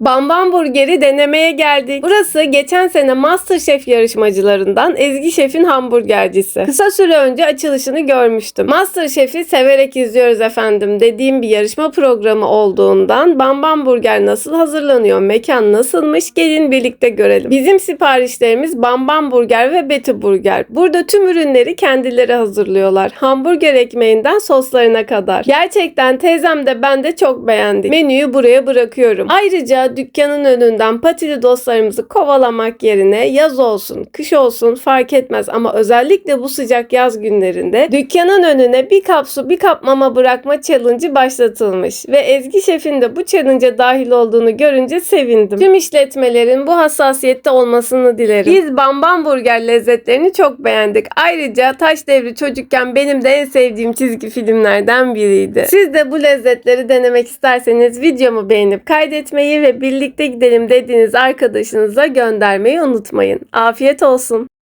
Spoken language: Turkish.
Bam Bam Burger'i denemeye geldik. Burası geçen sene Masterchef yarışmacılarından Ezgi Şef'in hamburgercisi. Kısa süre önce açılışını görmüştüm. Masterchef'i severek izliyoruz efendim dediğim bir yarışma programı olduğundan Bam Bam Burger nasıl hazırlanıyor, mekan nasılmış gelin birlikte görelim. Bizim siparişlerimiz Bam Bam Burger ve Betty Burger. Burada tüm ürünleri kendileri hazırlıyorlar. Hamburger ekmeğinden soslarına kadar. Gerçekten teyzem de ben de çok beğendik. Menüyü buraya bırakıyorum. Ayrıca dükkanın önünden patili dostlarımızı kovalamak yerine yaz olsun, kış olsun fark etmez ama özellikle bu sıcak yaz günlerinde dükkanın önüne bir kap su bir kap mama bırakma challenge'ı başlatılmış ve Ezgi Şef'in de bu challenge'a dahil olduğunu görünce sevindim. Tüm işletmelerin bu hassasiyette olmasını dilerim. Biz Bam Bam Burger lezzetlerini çok beğendik. Ayrıca Taş Devri çocukken benim de en sevdiğim çizgi filmlerden biriydi. Siz de bu lezzetleri denemek isterseniz videomu beğenip kaydetmeyi ve birlikte gidelim dediğiniz arkadaşınıza göndermeyi unutmayın. Afiyet olsun.